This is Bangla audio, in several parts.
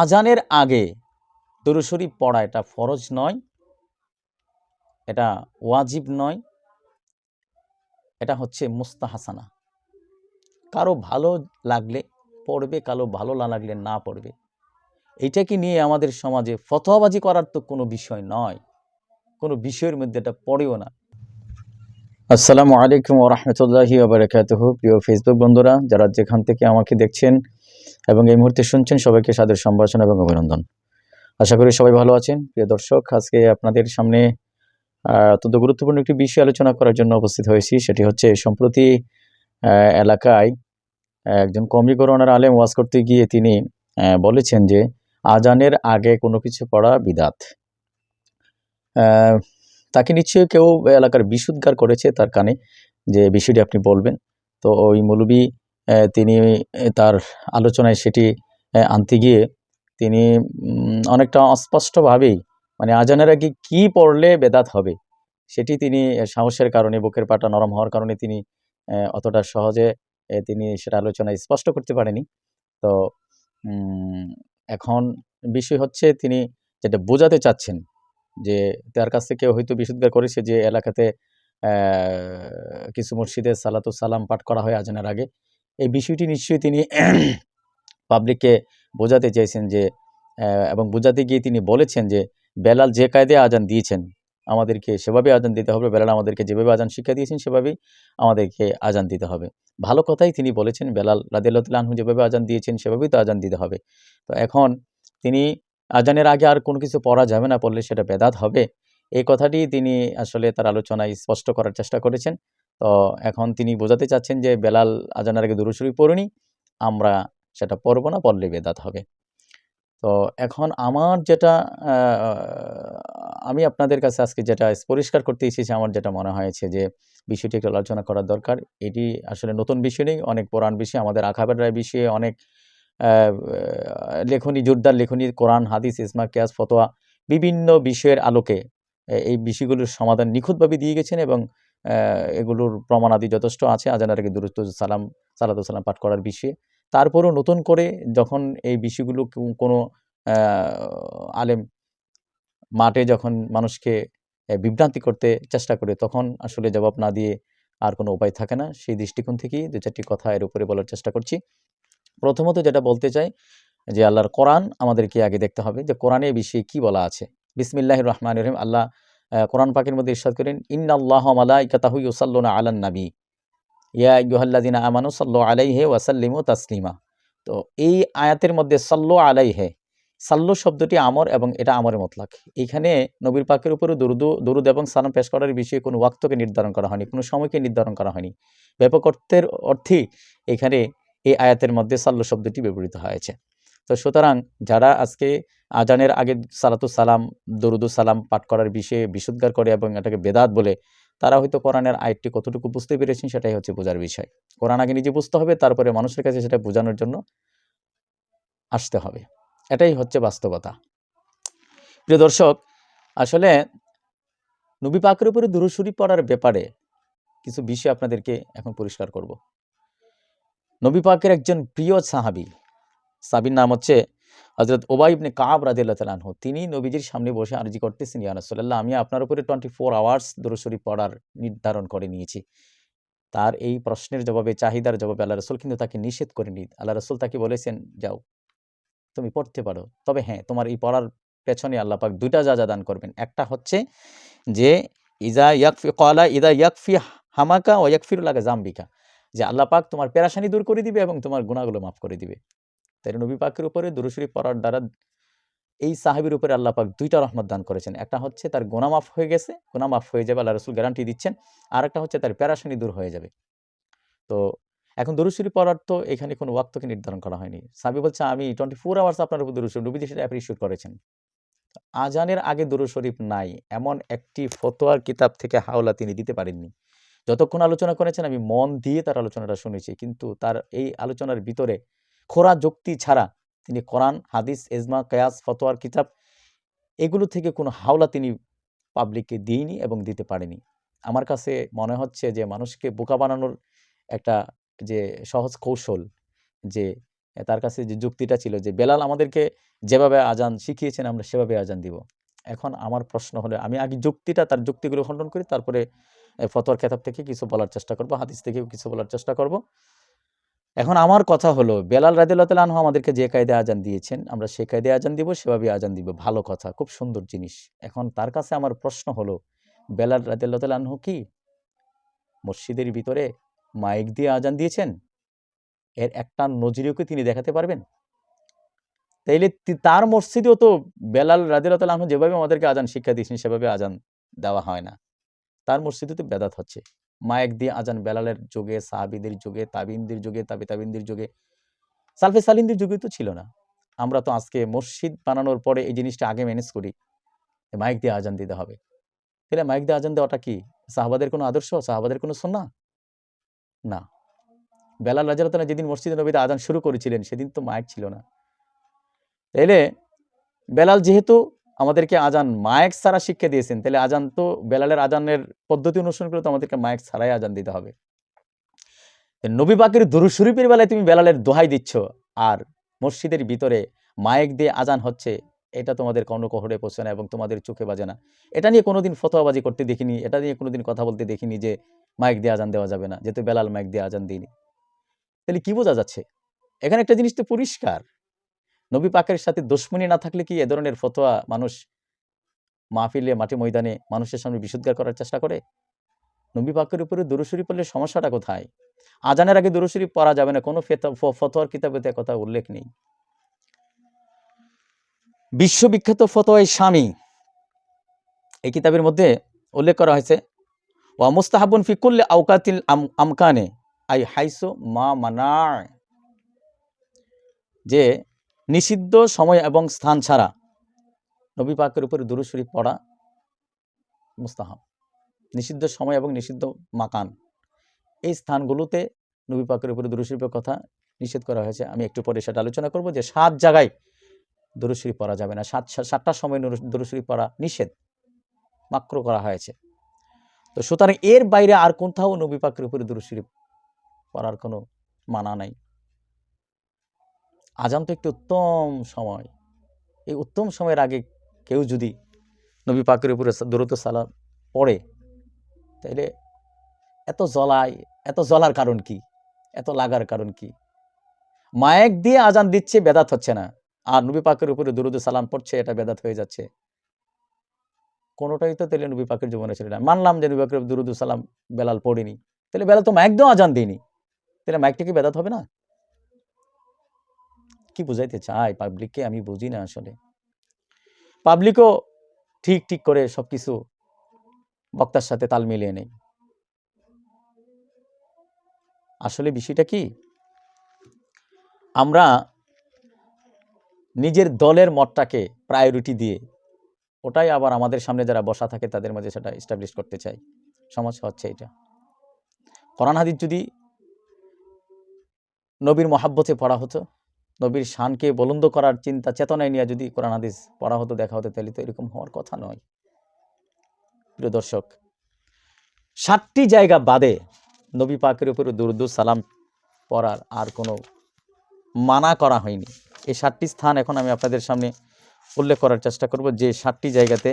আজানের আগে দরুশরীফ পড়া এটা ফরজ নয়, এটা ওয়াজিব নয়, এটা হচ্ছে মুস্তাহাসানা। কারও ভালো লাগলে পড়বে, কারও ভালো না লাগলে না পড়বে। এইটাকে নিয়ে আমাদের সমাজে ফতোয়াবাজি করার তো কোনো বিষয় নয়, কোনো বিষয়ের মধ্যে এটা পড়েও না। আসসালামু আলাইকুম ওরহমতুল্লাহি আবরাকাতুহ প্রিয় ফেসবুক বন্ধুরা, যারা যেখান থেকে আমাকে দেখছেন এবং এই মুহূর্তে শুনছেন সবাইকে সাদের সম্ভাষণ এবং অভিনন্দন। আশা করি সবাই ভালো আছেন। প্রিয় দর্শক, আজকে আপনাদের সামনে অত্যন্ত গুরুত্বপূর্ণ একটি বিষয় আলোচনা করার জন্য উপস্থিত হয়েছি। সেটি হচ্ছে, সম্প্রতি এলাকায় একজন কমিকরণের আলেম ওয়াজ করতে গিয়ে তিনি বলেছেন যে, আজানের আগে কোনো কিছু পড়া বিদাত। তাকে নিশ্চয়ই কেউ এলাকার বিশুদ্ধার করেছে তার কানে, যে বিষয়টি আপনি বলবেন। তো ওই মৌলবী তিনি তার আলোচনায় সেটি আনতে গিয়ে তিনি অনেকটা অস্পষ্টভাবেই মানে আজানের আগে কি পড়লে বেদাত হবে? সেটি তিনি সাহসের কারণে, বুকের পাটা নরম হওয়ার কারণে তিনি অতটা সহজে তিনি সেটা আলোচনায় স্পষ্ট করতে পারেনি। তো এখন বিষয় হচ্ছে তিনি যেটা বোঝাতে চাচ্ছেন, যে তার কাছ থেকে হয়তো বিশুদ্ধার করেছে যে এলাকাতে কিছু মসজিদে সালাতু সালাম পাঠ করা হয় আজানের আগে। এই বিষয়টি নিশ্চয়ই তিনি পাবলিককে বোঝাতে চেয়েছেন যে এবং বোঝাতে গিয়ে তিনি বলেছেন যে, বেলাল যে কায়দে আজান দিয়েছেন, আমাদেরকে সেভাবে আজান দিতে হবে। বেলাল আমাদেরকে যেভাবে আজান শিক্ষা দিয়েছেন, সেভাবেই আমাদেরকে আজান দিতে হবে। ভালো কথাই তিনি বলেছেন, বেলাল রাদিল্লাহু যেভাবে আজান দিয়েছেন, সেভাবেই তো আজান দিতে হবে। তো এখন তিনি আজানের আগে আর কোনো কিছু পড়া যাবে না, পড়লে সেটা বেদাত হবে। এই কথাটি তিনি আসলে তার আলোচনায় স্পষ্ট করার চেষ্টা করেছেন। তো এখন তিনি বোঝাতে চাচ্ছেন যে বেলাল আজানের আগে দুরুশরী পড়ুনি, আমরা সেটা পড়ব না পড়লে বেদাত হবে। তো এখন আমার যেটা আমি আপনাদের কাছে আজকে যেটা পরিষ্কার করতে এসেছি, আমার যেটা মনে হয়েছে যে বিষয়টি একটু আলোচনা করার দরকার। এটি আসলে নতুন বিষয় নেই, অনেক পুরাণ বিষয়, আমাদের আখাবের রায় বিষয়ে অনেক লেখনী, জোরদার লেখনী, কোরআন, হাদিস ইসমা কিয়াস, ফতোয়া, বিভিন্ন বিষয়ের আলোকে এই বিষয়গুলোর সমাধান নিখুঁতভাবে দিয়ে গেছেন এবং এগুলোর প্রমাণাদি যথেষ্ট আছে। আজানার আগে দুরুস্ত সালাম, সালাতু সালাম পাঠ করার বিষয়ে। তারপরও নতুন করে যখন এই বিষয়গুলো কোনো আলেম মাঠে যখন মানুষকে বিভ্রান্তি করতে চেষ্টা করে, তখন আসলে জবাব না দিয়ে আর কোনো উপায় থাকে না। সেই দৃষ্টিকোণ থেকেই দু চারটি কথা এর উপরে বলার চেষ্টা করছি। প্রথমত যেটা বলতে চাই, যে আল্লাহর কোরআন আমাদেরকে আগে দেখতে হবে, যে কোরআনে বিষয়ে কি বলা আছে। বিসমিল্লাহ রহমান রহিম। আল্লাহ কোরআন পাকের মধ্যে ইরশাদ করেন, ইন্নাল্লাহ মালাইকাতাহু ইউসাল্লুনা আলান নাবী। ইয়া আইয়ুহাল্লাযিনা আমানু সাল্লু আলাইহি ওয়া সাল্লিমু তাসলিমা। তো এই আয়াতের মধ্যে সাল্লু আলাইহে, সাল্লু শব্দটি আমর এবং এটা আমরের মতলাক। এখানে নবীর পাকের উপরে দরুদ, দুরুদ এবং সালাম পেশ করার বিষয়ে কোনো ওয়াক্তকে নির্ধারণ করা হয়নি, কোনো সময়কে নির্ধারণ করা হয়নি। ব্যাপক অর্থের অর্থেই এখানে এই আয়াতের মধ্যে সাল্লু শব্দটি ব্যবহৃত হয়েছে। তো সুতরাং যারা আজকে আজানের আগে সালাতু সালাম, দরুদু সালাম পাঠ করার বিষয়ে বিশুদ্ধার করে এবং এটাকে বেদাত বলে তারা হয়তো কোরআনের আয়াতটি কতটুকু বুঝতে পেরেছেন সেটাই হচ্ছে বোঝার বিষয়। কোরআন আগে নিজে বুঝতে হবে, তারপরে মানুষের কাছে সেটা বোঝানোর জন্য আসতে হবে। এটাই হচ্ছে বাস্তবতা। প্রিয় দর্শক, আসলে নবী পাকের উপরে দুরুশরী পড়ার ব্যাপারে কিছু বিষয় আপনাদেরকে এখন পরিষ্কার করব। নবী পাকের একজন প্রিয় সাহাবি, সাবির নাম হচ্ছে হজরত ওবাই ইবনে কাব তালানহ তিনি নবীজির সামনে বসে আরজি করতেছেন, ইয়া রাসূলুল্লাহ, আমি আপনার উপরে টোয়েন্টি ফোর আওয়ার্স দরুশরী পড়ার নির্ধারণ করে নিয়েছি। তার এই প্রশ্নের জবাবে, চাহিদার জবাবে আল্লাহ রসুল কিন্তু তাকে নিষেধ করে করেনি আল্লাহ রসুল তাকে বলেছেন, যাও, তুমি পড়তে পারো। তবে হ্যাঁ তোমার এই পড়ার পেছনে আল্লাহ পাক দুইটা যা যা দান করবেন। একটা হচ্ছে যে ইজা ইয়াকফি কলা ইদা ইয়াকফি হামাকা ও ইয়াকফিরুল্লাহ জাম্বিকা যে আল্লাহ পাক তোমার পেরাশানি দূর করে দিবে এবং তোমার গুণাগুলো মাফ করে দিবে। তাই নবী পাকের উপরে দুরুশরী পড়ার দ্বারা এই সাহাবির উপরে আল্লাহ পাক দুইটা রহমত দান করেছেন। একটা হচ্ছে তার গোনা মাফ হয়ে গেছে গোনা মাফ হয়ে যাবে, আল্লাহ রসুল গ্যারান্টি দিচ্ছেন। আর একটা হচ্ছে তার প্যারাশানি দূর হয়ে যাবে। তো এখন দরুশরী পড়ার তো এখানে কোনো ওয়াক্তকে নির্ধারণ করা হয়নি। সাবি বলছে, আমি টোয়েন্টি ফোর আওয়ার্স আপনার উপর দরুশরী নবীজি সেটা অ্যাপ্রিসিয়েট করেছেন। আজানের আগে দরুদ শরীফ নাই, এমন একটি ফতোয়ার কিতাব থেকে হাওলা তিনি দিতে পারেননি। যতক্ষণ আলোচনা করেছেন, আমি মন দিয়ে তার আলোচনাটা শুনেছি, কিন্তু তার এই আলোচনার ভিতরে খোরা যুক্তি ছাড়া তিনি কোরআন, হাদিস এজমা কয়াস, ফতোয়ার কিতাব এগুলো থেকে কোনো হাওলা তিনি পাবলিককে দিইনি এবং দিতে পারেনি। আমার কাছে মনে হচ্ছে যে মানুষকে বোকা বানানোর একটা যে সহজ কৌশল যে তার কাছে যে যুক্তিটা ছিল যে বেলাল আমাদেরকে যেভাবে আজান শিখিয়েছেন আমরা সেভাবে আজান দিব। এখন আমার প্রশ্ন হলো, আমি আগে যুক্তিটা, তার যুক্তিগুলো খণ্ডন করি, তারপরে ফতোয়ার খেতাব থেকে কিছু বলার চেষ্টা করব, হাদিস থেকেও কিছু বলার চেষ্টা করব। এখন আমার কথা হলো, বেলাল রাদিল্লাহ আনহু আমাদেরকে যে কায়দে আজান দিয়েছেন, আমরা সে কায়দে আজান দিব সেভাবে আজান দিব। ভালো কথা, খুব সুন্দর জিনিস। এখন তার কাছে আমার প্রশ্ন হলো, বেলাল রাদিল্লাহ আনহু কি? মসজিদের ভিতরে মাইক দিয়ে আজান দিয়েছেন? এর একটা নজিরও কি তিনি দেখাতে পারবেন? তাইলে তার মসজিদেও তো বেলাল রাদিল্লাহ আনহু যেভাবে আমাদেরকে আজান শিক্ষা দিয়েছেন, সেভাবে আজান দেওয়া হয় না। তার মসজিদে তো বেদাত হচ্ছে। মাইক দিয়ে আজান বেলালের যুগে, সাহাবিদের যুগে, তাবিনদের যুগে, তাবি তাবিনদের যুগে, সালফে সালিনদের যুগে তো ছিল না। আমরা তো আজকে মসজিদ বানানোর পরে এই জিনিসটা আগে ম্যানেজ করি মাইক দিয়ে আজান দিতে হবে। তাহলে মাইক দিয়ে আজান দেওয়াটা কি? সাহাবাদের কোনো আদর্শ? সাহাবাদের কোনো সন্না? না। বেলাল রাজারতনা যেদিন মসজিদে নবীতে আজান শুরু করেছিলেন, সেদিন তো মাইক ছিল না। তাইলে বেলাল যেহেতু আমাদেরকে আজান মায়েক ছাড়া শিক্ষা দিয়েছেন। তাহলে আজান তো বেলালের আজানের পদ্ধতি অনুসরণ করে তো আমাদেরকে মায়েক ছাড়াই আজান দিতে হবে। নবী পাকের দুরু শরীফের বেলায় তুমি বেলালের দোহাই দিচ্ছ আর মসজিদের ভিতরে মায়েক দিয়ে আজান হচ্ছে, এটা তোমাদের কর্ণকহরে পৌঁছে না এবং তোমাদের চোখে বাজে না। এটা নিয়ে কোনোদিন ফতোয়াবাজি করতে দেখিনি, এটা নিয়ে কোনোদিন কথা বলতে দেখিনি যে মাইক দিয়ে আজান দেওয়া যাবে না, যেহেতু বেলাল মাইক দিয়ে আজান দিইনি। তাহলে কি বোঝা যাচ্ছে? এখানে একটা জিনিস তো পরিষ্কার। নবী পাকের সাথে দুশ্মনী না থাকলে কি এ ধরনের ফতোয়া মানুষ মাহফিলে, মাঠে ময়দানে মানুষের সামনে বিশুদ্ধার করার চেষ্টা করে? নবী পাকের উপরে দুরুশরী পড়লে সমস্যাটা কোথায়? আজানের আগে দুরুশরী পড়া যাবে না, কোনো ফতোয়ার কিতাবে তো এ কথা উল্লেখ নেই। বিশ্ববিখ্যাত ফতোয়াই স্বামী, এই কিতাবের মধ্যে উল্লেখ করা হয়েছে, ওয়া মুস্তাহাবুন ফিকুল্লে আউকাতিল আম- আমকানে, আই হাইসো মা মানায় যে নিষিদ্ধ সময় এবং স্থান ছাড়া। নবী পাকের উপরে দুরুশরী পড়া মুস্তাহাব। নিষিদ্ধ সময় এবং নিষিদ্ধ মাকান। এই স্থানগুলোতে নবী পাকের উপরে দুরুশরীফের কথা নিষেধ করা হয়েছে। আমি একটু পরে সেটা আলোচনা করব যে সাত জায়গায় দুরুশরী পড়া যাবে না। সাত সাতটার সময় দুরুশরী পড়া নিষেধ, মাক্র করা হয়েছে। তো সুতরাং এর বাইরে আর কোথাও নবী পাকের উপরে দুরুশরী পড়ার কোনো মানা নাই। আজান তো একটি উত্তম সময়। এই উত্তম সময়ের আগে কেউ যদি নবী পাকের উপরে দূরত সালাম পড়ে, তাইলে এত জ্বলায়, এত জ্বলার কারণ কি? এত লাগার কারণ কি? মায়েক দিয়ে আজান দিচ্ছে, বেদাত হচ্ছে না। আর নবী পাকের উপরে দুরুদ সালাম পড়ছে, এটা বেদাত হয়ে যাচ্ছে। কোনোটাই তো তাহলে নবী পাকের জীবনে ছিল না। মানলাম যে নবী পাকের দুরুদ সালাম বেলাল পড়িনি। তাহলে বেলাল তো মাইক দিয়েও আজান দিইনি তাহলে মাইকটা কি বেদাত হবে না? কি বুঝাইতে চায় পাবলিককে আমি বুঝি না আসলে। পাবলিকও ঠিক ঠিক করে সব কিছু বক্তার সাথে তাল মিলিয়ে নেই। আসলে বিষয়টা কি? আমরা নিজের দলের মতটাকে প্রায়োরিটি দিয়ে ওটাই আবার আমাদের সামনে যারা বসা থাকে তাদের মাঝে সেটা এস্টাবলিশ করতে চাই। সমস্যা হচ্ছে এটা। কোরআন হাদিস যদি নবীর মহাব্বতে পড়া হতো নবীর শানকে বলন্দ করার চিন্তা চেতনায় নিয়ে যদি কোরআন হাদিস পড়া হতো, দেখা হতো, তাহলে তো এরকম হওয়ার কথা নয়। প্রিয় দর্শক ষাটটি জায়গা বাদে নবী পাকের উপরে দুরুদু সালাম পড়ার আর কোনো মানা করা হয়নি। এই সাতটি স্থান এখন আমি আপনাদের সামনে উল্লেখ করার চেষ্টা করব। যে সাতটি জায়গাতে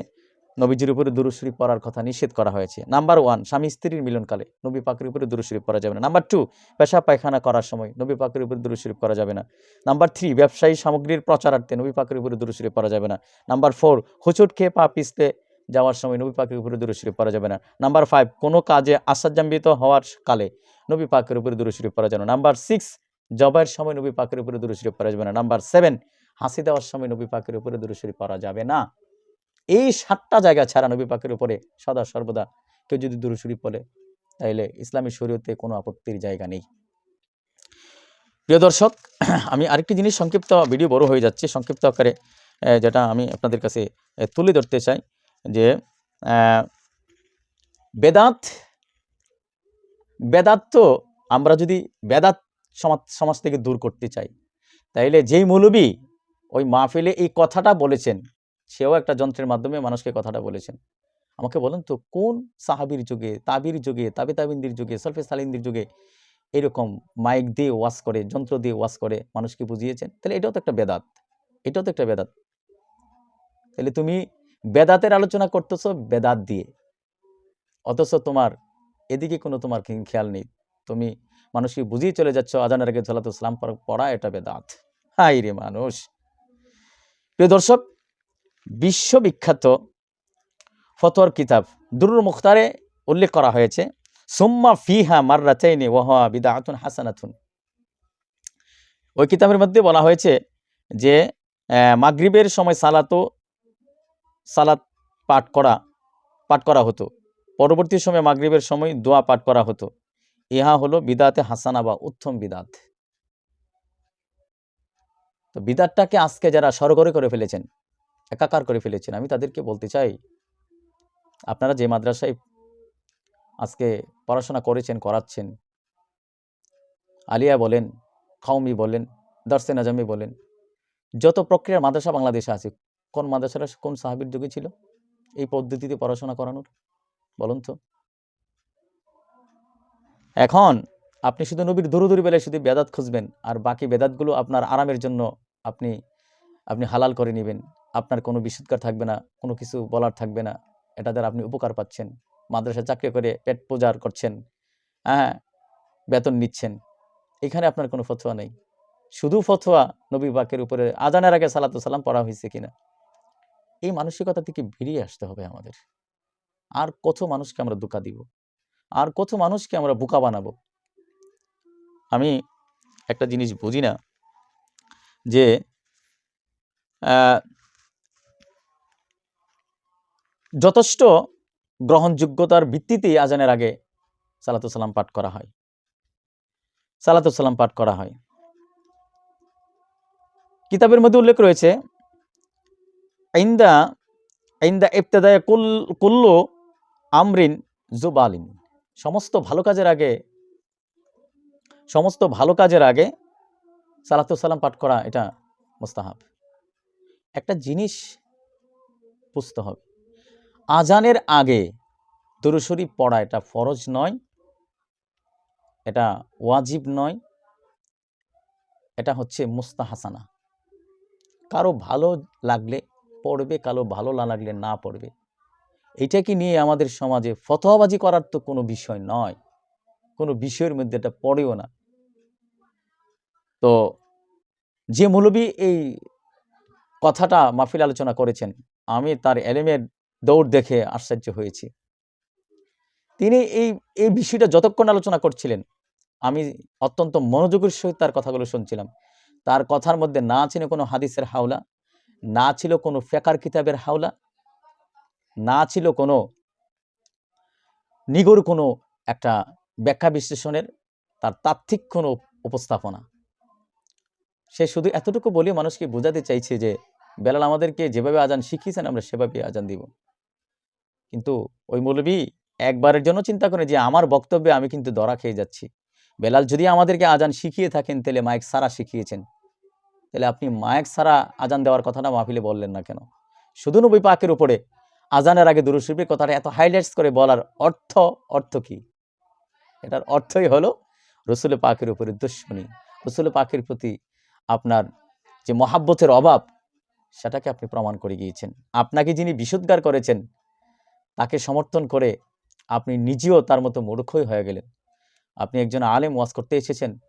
নবীজির উপরে দুরুশরীফ পড়ার কথা নিষেধ করা হয়েছে। নাম্বার ওয়ান, স্বামী স্ত্রীর মিলনকালে নবী পাকের উপরে দুরুশরীফ পড়া যাবে না। নাম্বার টু পেশা পায়খানা করার সময় নবী পাকের উপরে দুরুশরীফ করা যাবে না। নাম্বার থ্রি, ব্যবসায়ী সামগ্রীর প্রচারার্থে নবী পাকের উপরে দুরুশরীফ পড়া যাবে না। নাম্বার ফোর, হুচুট খেয়ে পা পিছতে যাওয়ার সময় নবী পাকের উপরে দুরুশরীফ পড়া যাবে না। নাম্বার ফাইভ, কোনো কাজে আশ্চর্যান্বিত হওয়ার কালে নবী পাকের উপরে দুরুশরীফ পড়া যাবে না। নাম্বার সিক্স জবাইয়ের সময় নবী পাকের উপরে দুরুশরীফ পড়া যাবে না। নাম্বার সেভেন, হাসি দেওয়ার সময় নবী পাকের উপরে দুরুশরীফ পড়া যাবে না। এই সাতটা জায়গা ছাড়া নবী পাকের উপরে সদা সর্বদা কেউ যদি দুরুশরীফ পড়ে, তাইলে ইসলামী শরীয়তে কোনো আপত্তির জায়গা নেই। প্রিয় দর্শক, আমি আরেকটি জিনিস সংক্ষিপ্ত ভিডিও বড় হয়ে যাচ্ছে। সংক্ষিপ্ত আকারে যেটা আমি আপনাদের কাছে তুলে ধরতে চাই যে বেদাত বেদাত তো আমরা যদি বেদাত সমাজ সমাজ থেকে দূর করতে চাই, তাইলে যেই মৌলবী ওই মাহফিলে এই কথাটা বলেছেন সেও একটা যন্ত্রের মাধ্যমে মানুষকে কথাটা বলেছেন। আমাকে বলেন তো, কোন সাহাবির যুগে, তাবির যুগে, তাবে তাবিন্দির যুগে, সলফে সালিনদের যুগে এরকম মাইক দিয়ে ওয়াশ করে, যন্ত্র দিয়ে ওয়াশ করে মানুষকে বুঝিয়েছেন? তাহলে এটাও তো একটা বেদাত। এটাও তো একটা বেদাত। তাহলে তুমি বেদাতের আলোচনা করতেছো বেদাত দিয়ে। অথচ তোমার এদিকে কোনো তোমার খেয়াল নেই। তুমি মানুষকে বুঝিয়ে চলে যাচ্ছ, আজানের আগে সালাতু সালাম পড়া এটা বেদাত। হাই রে মানুষ। প্রিয় দর্শক বিশ্ববিখ্যাত ফতোয়ার কিতাব দুরুল মুখতারে উল্লেখ করা হয়েছে। সুম্মা ফিহা মাররাতাইনি ওয়াহা বিদাআতুন হাসানাতুন। ওই কিতাবের মধ্যে বলা হয়েছে যে মাগরিবের সময় সালাতো, সালাত পাঠ করা পাঠ করা হতো। পরবর্তী সময় মাগরিবের সময় দোয়া পাঠ করা হতো। ইহা হলো বিদাতে হাসানা বা উত্তম বিদাত। তো বিদাতটাকে আজকে যারা সরগরে করে ফেলেছেন একাকার করে ফেলেছেন। আমি তাদেরকে বলতে চাই, আপনারা যে মাদ্রাসায় আজকে পড়াশোনা করেছেন, করাচ্ছেন, আলিয়া বলেন খাউমি বলেন দর্শে নাজামি বলেন, যত প্রক্রিয়ার মাদ্রাসা বাংলাদেশে আছে, কোন মাদ্রাসাটা কোন সাহাবির যুগে ছিল? এই পদ্ধতিতে পড়াশোনা করানোর, বলুন তো। এখন আপনি শুধু নবীর দূরদূরি বেলায় শুধু বেদাত খুঁজবেন, আর বাকি বেদাতগুলো আপনার আরামের জন্য আপনি আপনি হালাল করে নেবেন। আপনার কোনো বিশুদ্ধার থাকবে না, কোনো কিছু বলার থাকবে না। এটা দ্বারা আপনি উপকার পাচ্ছেন। মাদ্রাসা চাকরি করে পেট পূজার করছেন হ্যাঁ বেতন নিচ্ছেন। এখানে আপনার কোনো ফতোয়া নেই। শুধু ফতোয়া নবী বাকের উপরে, আজানের আগে সালাতু সালাম পড়া হয়েছে কিনা? এই মানসিকতা থেকে বেরিয়ে আসতে হবে আমাদের। আর কত মানুষকে আমরা ধোকা দিব? আর কত মানুষকে আমরা বোকা বানাবো? আমি একটা জিনিস বুঝি না যে যথেষ্ট গ্রহণযোগ্যতার ভিত্তিতেই আজানের আগে সালাতু সালাম পাঠ করা হয়। সালাতু সালাম পাঠ করা হয়। কিতাবের মধ্যে উল্লেখ রয়েছে, আইন্দা আইন্দা ইবতেদায় কুল, কুল্লু আমরিন জুবালিন। সমস্ত ভালো কাজের আগে, সমস্ত ভালো কাজের আগে সালাতু সালাম পাঠ করা এটা মোস্তাহাব। একটা জিনিস বুঝতে হবে আজানের আগে দুরুশরী পড়া এটা ফরজ নয়, এটা ওয়াজিব নয়, এটা হচ্ছে মুস্তাহাসানা। কারও ভালো লাগলে পড়বে, কারও ভালো না লাগলে না পড়বে। এটাকে নিয়ে আমাদের সমাজে ফতোয়াবাজি করার তো কোনো বিষয় নয়, কোনো বিষয়ের মধ্যে এটা পড়েও না। তো যে মৌলবী এই কথাটা মাহফিল আলোচনা করেছেন, আমি তার এলেমের দৌড় দেখে আশ্চর্য হয়েছি। তিনি এই এই বিষয়টা যতক্ষণ আলোচনা করছিলেন, আমি অত্যন্ত মনোযোগের সহিত তার কথাগুলো শুনছিলাম। তার কথার মধ্যে না ছিল কোনো হাদিসের হাওলা, না ছিল কোনো ফেকার কিতাবের হাওলা, না ছিল কোনো নিগর কোনো একটা ব্যাখ্যা বিশ্লেষণের, তার তাত্ত্বিক কোনো উপস্থাপনা। সে শুধু এতটুকু বলে মানুষকে বোঝাতে চাইছে যে, বেলাল আমাদেরকে যেভাবে আজান শিখিয়েছেন, আমরা সেভাবে আজান দিব। কিন্তু ওই মৌলবী একবারের জন্য চিন্তা করে যে আমার বক্তব্যে আমি কিন্তু দরা খেয়ে যাচ্ছি। বেলাল, যদি আমাদেরকে আজান শিখিয়ে থাকেন, তাহলে মাইক সারা শিখিয়েছেন। তাহলে আপনি মাইক সারা আজান দেওয়ার কথাটা মাহফিলে বললেন না কেন? শুধু নবী পাকের উপরে আজানের আগে দুরুশরীফের কথাটা এত হাইলাইটস করে বলার অর্থ অর্থ কি? এটার অর্থই হলো রসুল পাকের উপরে দুশ্মনী। রসুল পাকের প্রতি আপনার যে মহাব্বতের অভাব, সেটাকে আপনি প্রমাণ করে গিয়েছেন। আপনাকে যিনি বিশুদ্ধার করেছেন তাকে সমর্থন করে আপনি নিজেও তার মতো মূর্খই হয়ে গেলেন। আপনি একজন আলেম ওয়াজ করতে এসেছেন।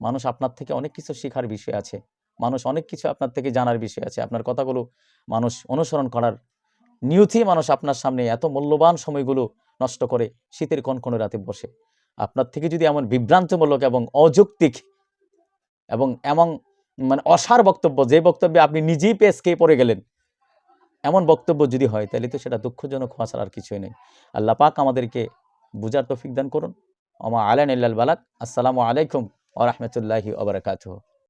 মানুষ আপনার থেকে অনেক কিছু শেখার বিষয় আছে। মানুষ অনেক কিছু আপনার থেকে জানার বিষয় আছে। আপনার কথাগুলো মানুষ অনুসরণ করার নিয়তি মানুষ আপনার সামনে এত মূল্যবান সময়গুলো নষ্ট করে শীতের কনকনে রাতে বসে। আপনার থেকে যদি এমন বিভ্রান্তমূলক এবং অযৌক্তিক এবং এমন মানে অসার বক্তব্য যে বক্তব্যে আপনি নিজেই পেসকে পড়ে গেলেন এমন বক্তব্য যদি হয়, তাহলে তো সেটা দুঃখজনক হওয়া ছাড়া আর কিছুই নেই। আল্লাহ পাক আমাদেরকে বুঝার তৌফিক দান করুন। আমা আলান ইল্লাল বালাক আসসালামু আলাইকুম ও রহমতুল্লাহি ওবরাকাতহ বারাকাতুহু।